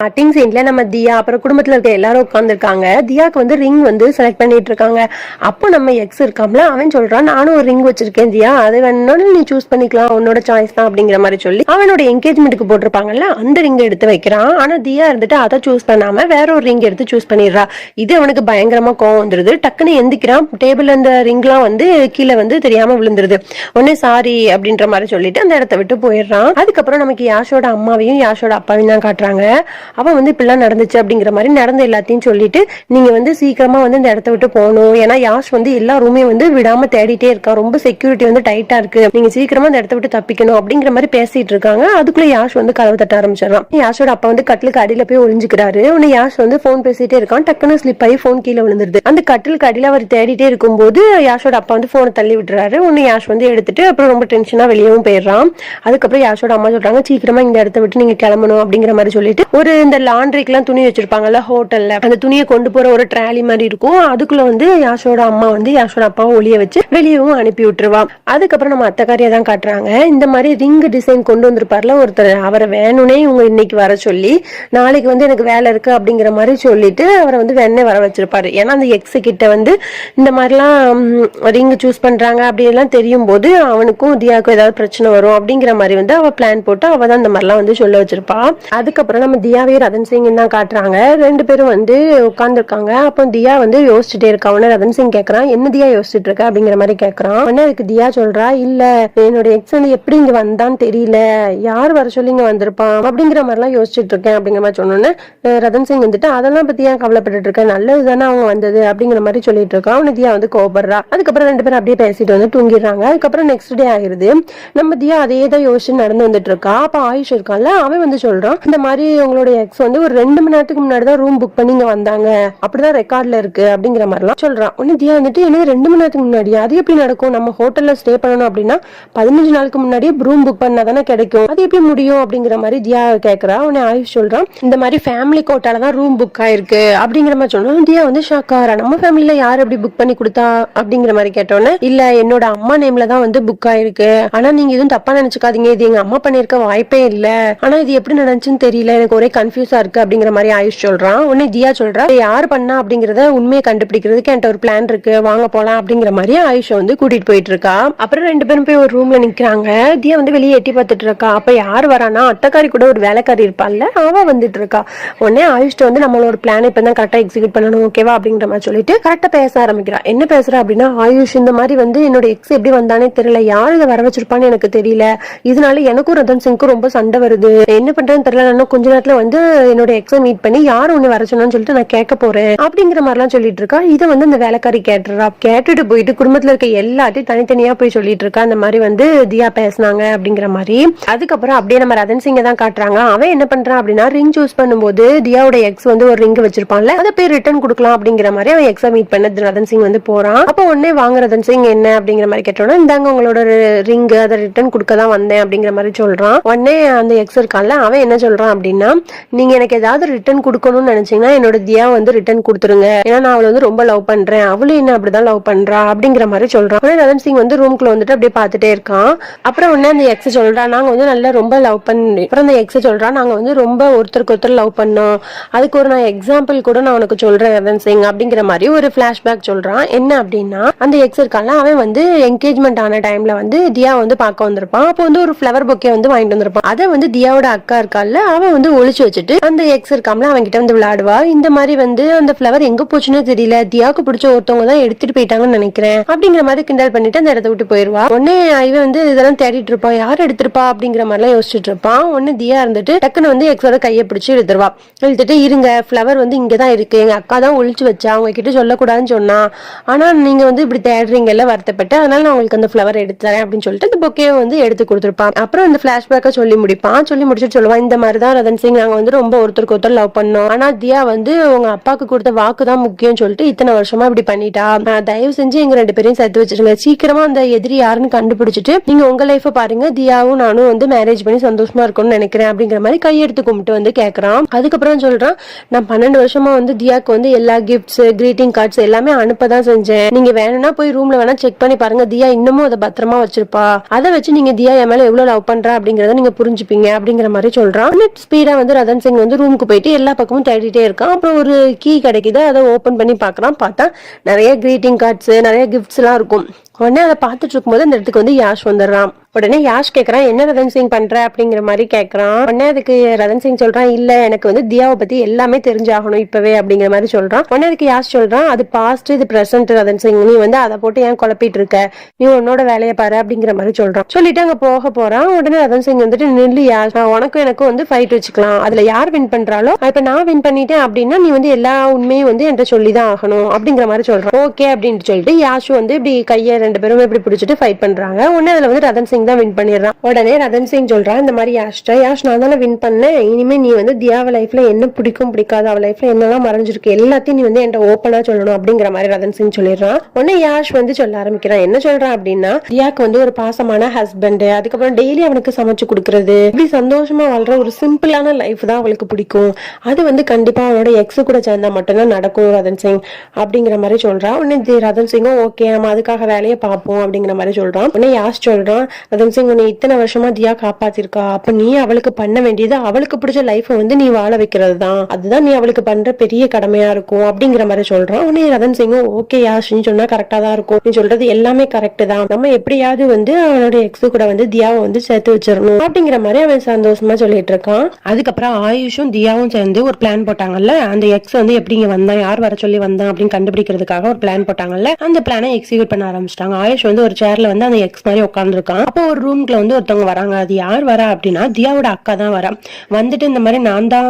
Starting சீன்ல நம்ம தியா அப்புறம் குடும்பத்துல இருக்க எல்லாரும் உட்காந்துருக்காங்க தியாக்கு வந்து ரிங் வந்து செலக்ட் பண்ணிட்டு இருக்காங்க. அப்போ நம்ம எக்ஸ் இருக்காம்ல அவன் சொல்றான் நானும் ஒரு ரிங் வச்சிருக்கேன் தியா. அது வேணும்னாலும் நீ சூஸ் பண்ணிக்கலாம். உன்னோட சாய்ஸ் தான் அப்படிங்கிற மாதிரி சொல்லி அவனோட என்கேஜ்மெண்ட்டுக்கு போட்டிருப்பாங்கல்ல அந்த ரிங் எடுத்து வைக்கிறான். ஆனா தியா இருந்துட்டு அதை சூஸ் பண்ணாம வேற ஒரு ரிங் எடுத்து சூஸ் பண்ணிடுறா. இது அவனுக்கு பயங்கரமா கோவம் வந்துருது. டக்குன்னு எந்திக்கிறான். டேபிள் அந்த ரிங்லாம் வந்து கீழே வந்து தெரியாம விழுந்துருது. உடனே சாரி அப்படின்ற மாதிரி சொல்லிட்டு அந்த இடத்த விட்டு போயிடுறான். அதுக்கப்புறம் நமக்கு யாஷோட அம்மாவையும் யாஷோட அப்பாவையும் தான் காட்டுறாங்க. அவன் வந்து இப்படிலாம் நடந்துச்சு அப்படிங்கிற மாதிரி நடந்த எல்லாத்தையும் சொல்லிட்டு நீங்க வந்து சீக்கிரமா வந்து இந்த இடத்த விட்டு போகணும். ஏன்னா யாஷ் வந்து எல்லா ரூமே வந்து விடாம தேடிட்டே இருக்கான் ரொம்ப செக்யூரிட்டி வந்து டைட்டா இருக்கு. நீங்க சீக்கிரமா இந்த இடத்த விட்டு தப்பிக்கணும் அப்படிங்கிற மாதிரி பேசிட்டு இருக்காங்க. அதுக்குள்ள யாஷ் வந்து கதவு தட்ட ஆரம்பிச்சிடறான். யாஷோட அப்பா வந்து கட்டிலுக்கு அடியில போய் ஒளிஞ்சுக்கிறாரு. உன்னை யாஷ் வந்து போன் பேசிட்டே இருக்கான். டக்குன்னு ஸ்லிப் ஆகி போன் கீழே விழுந்துருது. அந்த கட்டிலுக்கு அடியில அவர் தேடிட்டே இருக்கும்போது யாஷோட அப்பா வந்து போனை தள்ளி விட்டுறாரு. உன்னை யாஷ் வந்து எடுத்துட்டு அப்புறம் ரொம்ப டென்ஷனா வெளியவும் போயிடுறான். அதுக்கப்புறம் யாஷோட அம்மா சொல்றாங்க சீக்கிரமா இந்த இடத்த விட்டு நீங்க கிளம்பணும் அப்படிங்கிற மாதிரி சொல்லிட்டு ஒரு இந்த லாண்ட்ரிக்கெல்லாம் துணி வச்சிருப்பாங்கல்ல ஹோட்டல்ல. அந்த துணியை கொண்டு போற ஒரு ட்ராலி மாதிரி இருக்கும். அதுக்குள்ள வந்து யாஷோட அம்மா வந்து யாஷோட அப்பாவை ஒளிய வச்சு வெளியவும் அனுப்பி விட்டுருவான் அதுக்கப்புறம் நம்ம அத்தக்காரியை தான் காட்டுறாங்க. இந்த மாதிரி ரிங் டிசைன் கொண்டு வந்திருப்பார்ல ஒருத்தர் அவரை வேணும்னே இவங்க இன்னைக்கு வர சொல்லி நாளைக்கு வந்து எனக்கு வேலை இருக்கு அப்படிங்கிற மாதிரி சொல்லிட்டு அவரை வந்து வெண்ணே வர வச்சிருப்பாரு. ஏன்னா அந்த எக்ஸு கிட்ட வந்து இந்த மாதிரிலாம் ரிங் சூஸ் பண்றாங்க அப்படியெல்லாம் தெரியும் போது அவனுக்கும் தியாவுக்கும் ஏதாவது பிரச்சனை வரும் அப்படிங்கிற மாதிரி வந்து அவ பிளான் போட்டு அவ தான் இந்த மாதிரிலாம் வந்து சொல்ல வச்சிருப்பா. அதுக்கப்புறம் நம்ம தியா தியாவே ரதன் சிங் தான் காட்டுறாங்க. ரெண்டு பேரும் வந்து உட்காந்துருக்காங்க அப்போ தியா வந்து யோசிச்சுட்டே இருக்கா. உடனே ரதன் சிங் கேக்குறான் என்ன தியா யோசிச்சுட்டு இருக்க? அப்படிங்கிற மாதிரி கேக்குறான். உடனே அதுக்கு தியா சொல்றா இல்ல என்னோட எக்ஸ் வந்து எப்படி இங்க வந்தான்னு தெரியல. யார் வர சொல்லி இங்க வந்திருப்பான்? அப்படிங்கிற மாதிரிலாம் யோசிச்சுட்டு இருக்கேன் அப்படிங்கிற மாதிரி சொன்னோன்னே ரதன் சிங் வந்துட்டு அதெல்லாம் பத்தி ஏன் கவலைப்பட்டு இருக்க நல்லது தானே அவங்க வந்தது? அப்படிங்கிற மாதிரி சொல்லிட்டு இருக்கான் அவனு தியா வந்து கோபப்படுறா அதுக்கப்புறம் ரெண்டு பேரும் அப்படியே பேசிட்டு வந்து தூங்கிடுறாங்க. அதுக்கப்புறம் நெக்ஸ்ட் டே ஆயிருது. நம்ம தியா அதே தான் யோசிச்சு நடந்து வந்துட்டு இருக்கா. அப்ப ஆயுஷ் இருக்கான்ல அவன் வந்து சொல்றான் இந்த மாதிரி உங்களோட எக்ஸ் வந்து ஒரு ரெண்டு மணி நேரத்துக்கு முன்னாடி தான் ரூம் புக் பண்ணி இங்க வந்தாங்க. அப்படிதான் ரெக்கார்ட்ல இருக்கு அப்படிங்கிற மாதிரிலாம் சொல்றான் உன்னை தியா வந்துட்டு எனக்கு ரெண்டு மணி நேரத்துக்கு முன்னாடி? அது எப்படி நடக்கும்? நம்ம ஹோட்டல்ல ஸ்டே பண்ணணும் அப்படின்னா பதினஞ்சு நாளுக்கு முன்னாடியே ரூம் புக் பண்ணா தானே கிடைக்கும். அது எப்படி முடியும்? அப்படிங்கிற மாதிரி தியா கேக்குறா. உன்னை ஆயுஷ் சொல்றான் இந்த மாதிரி ஃபேமிலி கோட்டால தான் ரூம் புக் ஆயிருக்கு. அப்படிங்கிற மாதிரி சொன்னோம் தியா வந்து ஷாக்காரா நம்ம ஃபேமிலியில யார் எப்படி புக் பண்ணி கொடுத்தா? அப்படிங்கிற மாதிரி கேட்டோன்னே இல்ல என்னோட அம்மா நேம்ல தான் வந்து புக் ஆயிருக்கு. ஆனா நீங்க எதுவும் தப்பா நினைச்சுக்காதீங்க. இது எங்க அம்மா பண்ணிருக்க வாய்ப்பே இல்ல. ஆனா இது எப்படி நடந்துச்சுன்னு தெரியல. எனக்கு ஒரே கன்ஃபியூஸா இருக்கு அப்படிங்கிற மாதிரி ஆயுஷ் சொல்றான். உடனே தியா சொல்றா யார் பண்ணா அப்படிங்கறத உண்மையை கண்டுபிடிக்கிறதுக்கு என்கிட்ட ஒரு பிளான் இருக்கு. வாங்க போலாம். அப்படிங்கிற மாதிரி ஆயுஷ் வந்து கூட்டிட்டு போயிட்டு இருக்கா. அப்புறம் ரெண்டு பேரும் போய் ஒரு ரூம்ல நிக்கிறாங்க. தியா வந்து வெளியே எட்டி பார்த்துட்டு இருக்கா. அப்ப யார் வரானா அத்தக்காரி கூட ஒரு வேலைக்காரி இருப்பாள்ல அவ வந்துட்டு இருக்கா. உடனே ஆயுஷ்ட வந்து நம்மளோட பிளான் இப்பதான் கரெக்டா எக்ஸிக்யூட் பண்ணணும் ஓகேவா அப்படிங்கிற மாதிரி சொல்லிட்டு கரெக்டா பேச ஆரம்பிக்கிறா. என்ன பேசுறா அப்படின்னா ஆயுஷ் இந்த மாதிரி வந்து என்னோட எக்ஸ் எப்படி வந்தானே தெரியல. யார் இதை வர வச்சிருப்பான்னு எனக்கு தெரியல. இதனால எனக்கும் ரதன் சிங்க்கும் ரொம்ப சண்டை வருது. என்ன பண்றேன்னு தெரியல. நான் கொஞ்ச நேரத்துல வந்து என்னோட எக்ஸை மீட் பண்ணி யார் ஒன்று வர சொன்னான்னு சொல்லிட்டு நான் கேட்க போறேன் அப்படிங்கிற மாதிரிலாம் சொல்லிட்டு இருக்கா? இதை வந்து அந்த வேலைக்காரி கேட்டுறா. கேட்டுட்டு போயிட்டு குடும்பத்துல இருக்க எல்லாத்தையும் தனித்தனியா போய் சொல்லிட்டு இருக்கா. அந்த மாதிரி வந்து தியா பேசினாங்க அப்படிங்கிற மாதிரி. அதுக்கப்புறம் அப்படியே நம்ம ரதன் சிங்கை தான் காட்டுறாங்க. அவன் என்ன பண்றான் அப்படின்னா ரிங் சூஸ் பண்ணும்போது தியாவோட எக்ஸ் வந்து ஒரு ரிங் வச்சிருப்பான்ல அதை போய் ரிட்டர்ன் கொடுக்கலாம் அப்படிங்கிற மாதிரி அவன் எக்ஸை மீட் பண்ண ரதன் சிங் வந்து போறான். அப்போ உடனே வாங்க ரதன் சிங் என்ன? அப்படிங்கிற மாதிரி கேட்டோம்னா இந்தாங்க உங்களோட ரிங் அதை ரிட்டர்ன் கொடுக்க தான் வந்தேன் அப்படிங்கிற மாதிரி சொல்றான். உடனே அந்த எக்ஸ் இருக்கான்ல அவன் என்ன சொல்றான் அப்படின்னா நீங்க எனக்கு ஏதாவது ரிட்டர்ன் கொடுக்கணும்னு நினைச்சீங்கன்னா என்னோட தியா வந்து ரிட்டர்ன் கொடுத்துருங்க. ஏன்னா நான் அவளை வந்து ரொம்ப லவ் பண்றேன். அவளும் என்ன அப்படிதான் லவ் பண்றா அப்படிங்கிற மாதிரி சொல்றான் உடனே ரதன் சிங் வந்து ரூம்குள்ள வந்துட்டு அப்படியே பார்த்துட்டே இருக்கான். அப்புறம் உடனே அந்த எக்ஸ் சொல்றான் நாங்க வந்து நல்லா ரொம்ப லவ் பண்ணி அப்புறம் அந்த எக்ஸ் சொல்றான் நாங்க வந்து ரொம்ப ஒருத்தருக்கு ஒருத்தர் லவ் பண்ணோம். அதுக்கு ஒரு நான் எக்ஸாம்பிள் கூட நான் உனக்கு சொல்றேன் ரதன் சிங். அப்படிங்கிற மாதிரி ஒரு பிளாஷ்பேக் சொல்றான் என்ன அப்படின்னா அந்த எக்ஸ் இருக்கான்ல அவன் வந்து என்கேஜ்மெண்ட் ஆன டைம்ல வந்து தியா வந்து பார்க்க வந்திருப்பான். அப்போ வந்து ஒரு ஃப்ளவர் பொக்கே வந்து வாங்கிட்டு வந்திருப்பான். அதை வந்து தியாவோட அக்கா இருக்கால்ல அவன் வந்து ஒழிச்சு வச்சுட்டு அந்த எக்ஸ் இருக்காமல அவன் கிட்ட வந்து விளையாடுவா. இந்த மாதிரி வந்து அந்த ஃப்ளவர் எங்க போச்சுன்னு தெரியல. தியாவுக்கு பிடிச்ச ஒருத்தவங்க தான் எடுத்துட்டு போயிட்டாங்கன்னு நினைக்கிறேன். அப்படிங்கிற மாதிரி கிண்டல் பண்ணிட்டு அந்த இடத்த விட்டு போயிருவா. உடனே இவன் வந்து இதெல்லாம் தேடிட்டு இருப்பான் யார் எடுத்திருப்பா? அப்படிங்கிற மாதிரிலாம் யோசிச்சுட்டு இருப்பான். ஒன்னு தியா இருந்துட்டு டக்குன்னு வந்து எக்ஸோட கையை பிடிச்சி எடுத்துருவா இழுத்துட்டு இருங்க ஃப்ளவர் வந்து இங்கதான் இருக்கு. எங்க அக்கா தான் ஒழிச்சு வச்சா. அவங்க கிட்ட சொல்லக்கூடாதுன்னு சொன்னா. ஆனா நீங்க வந்து இப்படி தேடுறீங்கல்ல வருத்தப்பட்டு. அதனால நான் உங்களுக்கு அந்த ஃப்ளவர் எடுத்து தரேன். அப்படின்னு சொல்லிட்டு அந்த பொக்கையை வந்து எடுத்து கொடுத்துருப்பான். அப்புறம் இந்த பிளாஷ்பேக்கை சொல்லி முடிப்பான். சொல்லி முடிச்சுட்டு சொல்லுவான் இந்த மாதிரி தான் ரதன் சிங் நாங்க வந்து ரொம்ப ஒருத்தருக்கு ஒருத்தர் லவ் பண்ணோம். ஆனா தியா வந்து உங்க அப்பாவுக்கு கொடுத்த வாக்கு தான் முக்கியம் சொல்லிட்டு இத்தனை வருஷமா இப்படி பண்ணிட்டா. தயவு செஞ்சு எங்க ரெண்டு பேரையும் சேர்த்து வச்சிருங்க. சீக்கிரமா அந்த எதிரி யாருன்னு கண்டுபிடிச்சிட்டு நீங்க உங்க லைஃப பாருங்க. தியாவும் நானும் வந்து மேரேஜ் பண்ணி சந்தோஷமா இருக்கணும்னு நினைக்கிறேன் அப்படிங்கிற மாதிரி கையெடுத்து கும்பிட்டு வந்து கேக்குறான். அதுக்கப்புறம் சொல்றான் நான் பன்னெண்டு வருஷமா வந்து தியாக்கு வந்து எல்லா கிஃப்ட்ஸ் கிரீட்டிங் கார்ட்ஸ் எல்லாமே அனுப்பதான் செஞ்சேன். நீங்க வேணும்னா போய் ரூம்ல வேணா செக் பண்ணி பாருங்க. தியா இன்னமும் அதை பத்திரமா வச்சிருப்பா. அதை வச்சு நீங்க தியா என் மேல எவ்வளவு லவ் பண்றா அப்படிங்கறத நீங்க புரிஞ்சுப்பீங்க. அப்படிங்கிற மாதிரி சொல்றான். ஸ்பீடா வந்து ரதன் சிங் வந்து ரூமுக்கு போயிட்டு எல்லா பக்கமும் தேடிட்டே இருக்கான். அப்புறம் ஒரு கீ கிடைக்குது. அதை ஓப்பன் பண்ணி பார்க்குறான். பார்த்தா நிறைய க்ரீட்டிங் கார்ட்ஸ் நிறைய கிஃப்ட்ஸ் எல்லாம் இருக்கும். உடனே அதை பார்த்துட்டு இருக்கும்போது அந்த இடத்துக்கு வந்து யாஷ் வந்துடுறான். உடனே யாஷ் கேட்கறான் என்ன ரதன் சிங் பண்ற? அப்படிங்கிற மாதிரி கேட்கறான் உடனே அதுக்கு ரதன் சிங் சொல்றான் இல்ல எனக்கு வந்து தியாவை பத்தி எல்லாமே தெரிஞ்சாகணும் இப்பவே அப்படிங்கிற மாதிரி சொல்றான். உடனே அதுக்கு யாஷ் சொல்றான் அது பாஸ்ட் இது பிரசன்ட் ரதன் சிங். நீ வந்து அதை போட்டு ஏன் குழப்பிட்டு இருக்க? நீ உன்னோட வேலையை பாரு அப்படிங்கிற மாதிரி சொல்றான். சொல்லிட்டு அங்க போக போறான். உடனே ரதன் சிங் வந்துட்டு நில்லு யாஷ் உனக்கும் எனக்கும் வந்து ஃபைட் வச்சுக்கலாம். அதுல யார் வின் பண்றாலோ இப்ப நான் வின் பண்ணிட்டேன் அப்படின்னா நீ வந்து எல்லா உண்மையும் வந்து என்கிட்ட சொல்லிதான் ஆகணும் அப்படிங்கிற மாதிரி சொல்றான். ஓகே அப்படின்ட்டு சொல்லிட்டு யாஷ் வந்து இப்படி கையை ரெண்டு பேரும் இப்படி பிடிச்சிட்டு ஃபைட் பண்றாங்க. உடனே அதுல வந்து ரதன் சிங் தான் வின் பண்ணிடுறான். உடனே ரதன் சிங் சொல்றான் இந்த மாதிரி யாஷ்ட யாஷ் நான் தானே வின் பண்ணேன். இனிமே நீ வந்து தியாவ லைஃப்ல என்ன பிடிக்கும் பிடிக்காது அவ லைஃப்ல என்னெல்லாம் மறைஞ்சிருக்கு எல்லாத்தையும் நீ வந்து என்கிட்ட ஓப்பனா சொல்லணும் அப்படிங்கிற மாதிரி ரதன் சிங் சொல்லிடுறான். உடனே யாஷ் வந்து சொல்ல ஆரம்பிக்கிறான். என்ன சொல்றான் அப்படின்னா தியாக்கு வந்து ஒரு பாசமான ஹஸ்பண்ட் அதுக்கப்புறம் டெய்லி அவனுக்கு சமைச்சு கொடுக்கறது. இப்படி சந்தோஷமா வாழ்ற ஒரு சிம்பிளான லைஃப் தான் அவளுக்கு பிடிக்கும். அது வந்து கண்டிப்பா அவனோட எக்ஸ் கூட சேர்ந்தா மட்டும்தான் நடக்கும் ரதன் சிங் அப்படிங்கிற மாதிரி சொல்றான். உடனே தி- ரதன் சிங்கும் ஓகே நம்ம அதுக்காக வேலையை பார்ப்போம் அப்படிங்கிற மாதிரி சொல்றான். உடனே யாஸ் சொல்றான் ரதம் சிங் உன்னை இத்தனை வருஷமா தியா காப்பாத்திருக்கா? அப்ப நீ அவளுக்கு பண்ண வேண்டியது அவளுக்கு பிடிச்ச லைஃபை வந்து நீ வாழ வைக்கிறது தான் அதுதான் நீ அவளுக்கு பண்ற பெரிய கடமையா இருக்கும் அப்படிங்கிற மாதிரி சொல்றான். உடனே ரதன் சிங்கும் ஓகே யாஷ்னு சொன்னா கரெக்டா தான் இருக்கும். நீ சொல்றது எல்லாமே கரெக்ட் தான். நம்ம எப்படியாவது வந்து அவனோட எக்ஸ் கூட வந்து தியாவை வந்து சேர்த்து வச்சிடணும் அப்படிங்கிற மாதிரி அவன் சந்தோஷமா சொல்லிட்டு இருக்கான். அதுக்கப்புறம் ஆயுஷும் தியாவும் சேர்ந்து ஒரு பிளான் போட்டாங்கல்ல? அந்த எக்ஸ் வந்து எப்படி இங்க வந்தான்? யார் வர சொல்லி வந்தான்? அப்படின்னு கண்டுபிடிக்கிறதுக்காக ஒரு பிளான் போட்டாங்கல்ல? அந்த பிளானை எக்ஸிக்யூட் பண்ண ஆரம்பிச்சிட்டாங்க ஆயுஷ் வந்து ஒரு சேர்ல வந்து அந்த எக்ஸ் மாதிரி உட்காந்துருக்கான் அப்போ ஒரு ரூம்ல வந்து ஒருத்தவங்க வராங்க. அது யார் வரா அப்படின்னா தியாவோட அக்கா தான் வரா. வந்துட்டு இந்த மாதிரி நான் தான்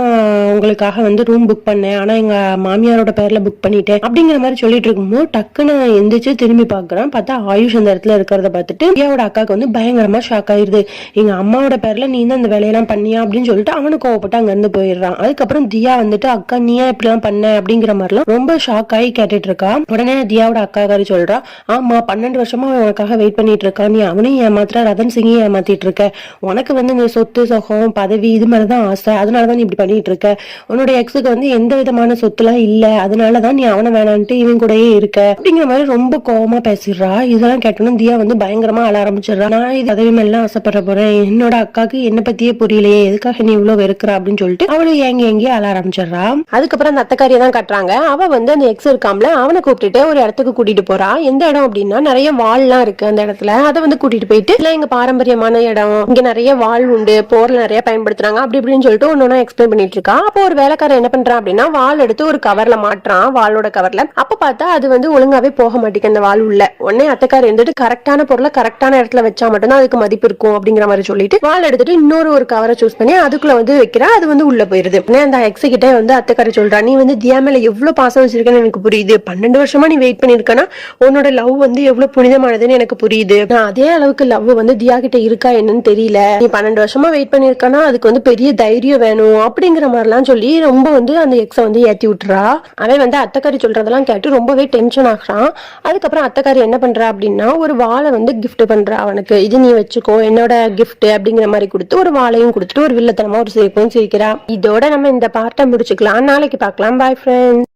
உங்களுக்காக வந்து ரூம் புக் பண்ணேன். ஆனா எங்க மாமியாரோட பேர்ல புக் பண்ணிட்டேன். அப்படிங்கிற மாதிரி சொல்லிட்டு இருக்கும்போது டக்குன்னு எந்திரிச்சு திரும்பி பாக்குறான் பார்த்தா ஆயுஷ் அந்த இடத்துல இருக்கிறத பார்த்துட்டு தியாவோட அக்காவுக்கு வந்து பயங்கரமா ஷாக் ஆயிருது. எங்க அம்மாவோட பேர்ல நீ தான் அந்த வேலையெல்லாம் பண்ணியா? அப்படின்னு சொல்லிட்டு அவனு கோவப்பட்டு அங்க இருந்து போயிடுறான். அதுக்கப்புறம் தியா வந்துட்டு அக்கா நீ ஏன் இப்படிலாம் பண்ண? அப்படிங்கிற மாதிரிலாம் ரொம்ப ஷாக் ஆகி கேட்டுட்டு இருக்கா. உடனே தியாவோட அக்காக்காரி சொல்றா ஆமா பண்ண பன்னெண்டு வருஷமா அவன் உனக்காக வெயிட் பண்ணிட்டு இருக்கா நீ அவனையும் ஏமாத்துற ரதன் சிங்கையும் ஏமாத்திட்டு இருக்க. உனக்கு வந்து இந்த சொத்து சுகம் பதவி இது மாதிரிதான் ஆசை. அதனாலதான் நீ இப்படி பண்ணிட்டு இருக்க. உன்னோட எக்ஸுக்கு வந்து எந்த விதமான சொத்துலாம் இல்ல. அதனாலதான் நீ அவனை வேணான்ட்டு இவன் கூடயே இருக்க. அப்படிங்கிற மாதிரி ரொம்ப கோவமா பேசிடுறா. இதெல்லாம் கேட்டோன்னு தியா வந்து பயங்கரமா அழ ஆரம்பிச்சிடுறா. நான் இது பதவி மேலாம் ஆசைப்பட போறேன். என்னோட அக்காக்கு என்ன பத்தியே புரியலையே. எதுக்காக நீ இவ்வளவு வெறுக்கிற அப்படின்னு சொல்லிட்டு அவளை ஏங்கி ஏங்கி அழ ஆரம்பிச்சிடுறா. அதுக்கப்புறம் அந்த அத்தக்காரியை தான் கட்டுறாங்க. அவ வந்து அந்த எக்ஸ் இருக்காமல அவனை கூப்பிட்டுட்டு ஒரு இடத்துக்கு கூட்டிட்டு போறா. எந்த இடம் அப்படின்னா நிறைய வாள்லாம் இருக்கு அந்த இடத்துல. அதை வந்து கூட்டிட்டு போயிட்டு இல்லை எங்க பாரம்பரியமான இடம். இங்க நிறைய வால் உண்டு. போர்ல நிறைய பயன்படுத்துறாங்க. அப்படி இப்படின்னு சொல்லிட்டு ஒன்னொன்னு எக்ஸ்பிளைன் பண்ணிட்டு இருக்கா. அப்போ ஒரு வேலைக்காரன் என்ன பண்றான் அப்படின்னா வால் எடுத்து ஒரு கவர்ல மாட்டுறான் வாளோட கவர்ல அப்ப பார்த்தா அது வந்து ஒழுங்காவே போக மாட்டேங்குது அந்த வாள் உள்ள. உடனே அத்தக்காரி இருந்துட்டு கரெக்டான பொருளை கரெக்டான இடத்துல வச்சா மட்டும்தான் அதுக்கு மதிப்பு இருக்கும். அப்படிங்கிற மாதிரி சொல்லிட்டு வால் எடுத்துட்டு இன்னொரு ஒரு கவரை சூஸ் பண்ணி அதுக்குள்ள வந்து வைக்கிறா. அது வந்து உள்ள போயிருது. உடனே அந்த எக்ஸ் கிட்டே வந்து அத்தக்காரி சொல்றா நீ வந்து தியா மேல எவ்வளவு பாசம் வச்சிருக்கேன்னு எனக்கு புரியுது. பன்னெண்டு வருஷமா நீ வெயிட் பண்ணிருக்கனா உன்னோட லவ் வந்து எவ்வளவு புனிதமானதுன்னு எனக்கு புரியுது. நான் அதே அளவுக்கு லவ் வந்து தியா கிட்ட இருக்கா என்னன்னு தெரியல. நீ பன்னெண்டு வருஷமா வெயிட் பண்ணிருக்கனா அதுக்கு வந்து பெரிய தைரியம் வேணும் அப்படிங்கிற மாதிரிலாம் சொல்லி ரொம்ப வந்து அந்த எக்ஸ வந்து ஏத்தி விட்டுறா. அவன் வந்து அத்தக்காரி சொல்றதெல்லாம் கேட்டு ரொம்பவே டென்ஷன் ஆகுறான். அதுக்கப்புறம் அத்தக்காரி என்ன பண்றா அப்படின்னா ஒரு வாழை வந்து கிஃப்ட் பண்றா அவனுக்கு. இது நீ வச்சுக்கோ என்னோட கிஃப்ட் அப்படிங்கிற மாதிரி கொடுத்து ஒரு வாழையும் கொடுத்துட்டு ஒரு வில்லத்தனமா ஒரு சிரிப்பும் சிரிக்கிறா. இதோட நம்ம இந்த பார்ட்டை முடிச்சுக்கலாம். நாளைக்கு பார்க்கலாம். Bye friends